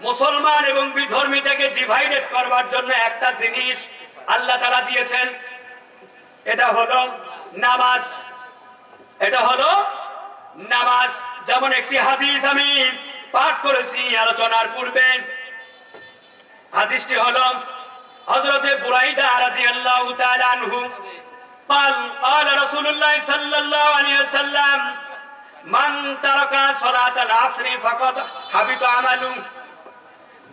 মুসলমান এবং বিধর্মীটাকে ডিভাইডেড করবার জন্য একটা জিনিস আল্লাহ তারা দিয়েছেন এটা হলো নামাজ এটা হলো নামাজ যেমন একটি হাদিস আমি পাঠ করেছি আলোচনার পূর্বে হাদিসটি হলো হযরতে বুরাইদা রাদিয়াল্লাহু তাআলা আনহু قال قال رسول الله صلى الله عليه وسلم من ترك صلاة العصر فقد حبط عمله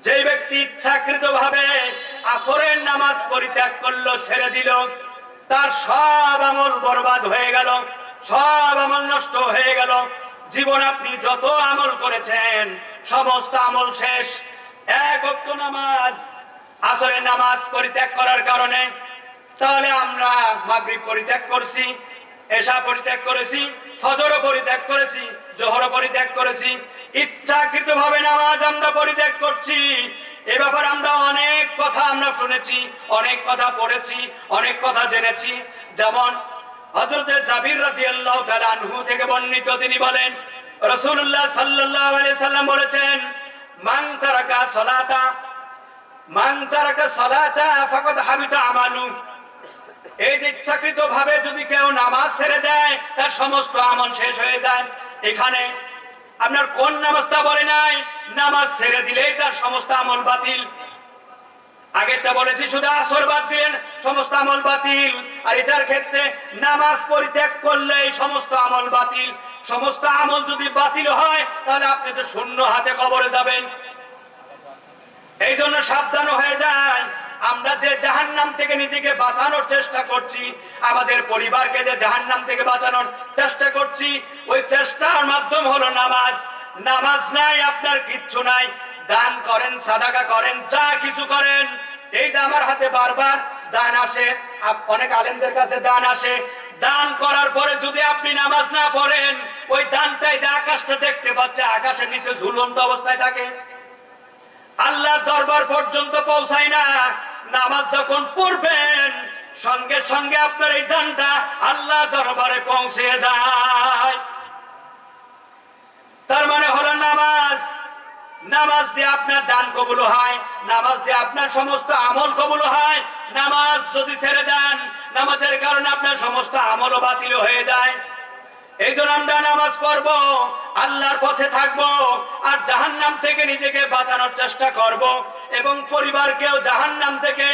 যে ব্যক্তি ইচ্ছাকৃত ভাবে আসরের নামাজ পরিত্যাগ করল, ছেড়ে দিল, তার সব আমল বরবাদ হয়ে গেল, সব আমল নষ্ট হয়ে গেল। জীবন আপনি যত আমল করেছেন, সমস্ত আমল শেষ। এক অক্ট নামাজ, আসরের নামাজ পরিত্যাগ করার কারণে, তাহলে আমরা মাগরিব পরিত্যাগ করছি, এশা পরিত্যাগ করেছি, ফজরও পরিত্যাগ করেছি, জোহরও পরিত্যাগ করেছি ইচ্ছাকৃত ভাবে নামাজ আমরা পরিত্যাগ করছি। এ ব্যাপারে আমরা অনেক কথা আমরা শুনেছি, অনেক কথা পড়েছি, অনেক কথা জেনেছি। যেমন সাল্লাম বলেছেন সালাতা এই যে ইচ্ছাকৃত ভাবে যদি কেউ নামাজ ছেড়ে দেয়, তার সমস্ত আমল শেষ হয়ে যায়। এখানে আপনার কোন নামাজটা বলে নাই? নামাজ ছেড়ে দিলেই তার সমস্ত আমল বাতিল। আগেরটা বলেছি, শুধু আসর বাদ দিলেন, সমস্ত আমল বাতিল। আর এটার ক্ষেত্রে নামাজ পরিত্যাগ করলেই সমস্ত আমল বাতিল। সমস্ত আমল যদি বাতিল হয়, তাহলে আপনি তো শূন্য হাতে কবরে যাবেন। এই জন্য সাবধান হয়ে যায় আমরা যে জাহান্নাম থেকে নিজেকে বাঁচানোর চেষ্টা করছি, আমাদের পরিবারকে যে জাহান্নাম থেকে বাঁচানোর চেষ্টা করছি, ওই চেষ্টার মাধ্যম হলো নামাজ। নামাজ নাই, আপনার কিচ্ছু নাই। দান করেন, সাদাকা করেন, যা কিছু করেন। এই যে আমার হাতে বারবার দান আসে অনেক আলেমদের কাছে দান আসে। দান করার পরে যদি আপনি নামাজ না পড়েন, ওই দানটাই যে আকাশটা দেখতে পাচ্ছে, আকাশের নিচে ঝুলন্ত অবস্থায় থাকে। আল্লাহ দরবার পর্যন্ত পৌঁছায় না। নামাজ যখন পড়বেন, সঙ্গে সঙ্গে আপনার এই দানটা আল্লাহ দরবারে পৌঁছে যায়। তার মানে হলো নামাজ। নামাজ দিয়ে আপনার দান কবুল হয়, নামাজ দিয়ে আপনার সমস্ত আমল কবুল হয়। নামাজ যদি ছেড়ে দেন, নামাজের কারণে আপনার সমস্ত আমলও বাতিল হয়ে যায়। এই জন্য আমরা নামাজ পড়ব, আল্লাহর পথে থাকব, আর জাহান্নাম থেকে নিজেকে বাঁচানোর চেষ্টা করব। এবং পরিবারকেও জাহান নাম থেকে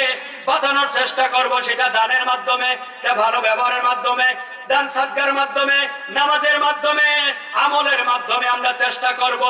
বাঁচানোর চেষ্টা করব, সেটা দানের মাধ্যমে ভালো ব্যবহারের মাধ্যমে, দান সাদগার মাধ্যমে, নামাজের মাধ্যমে, আমলের মাধ্যমে আমরা চেষ্টা করব।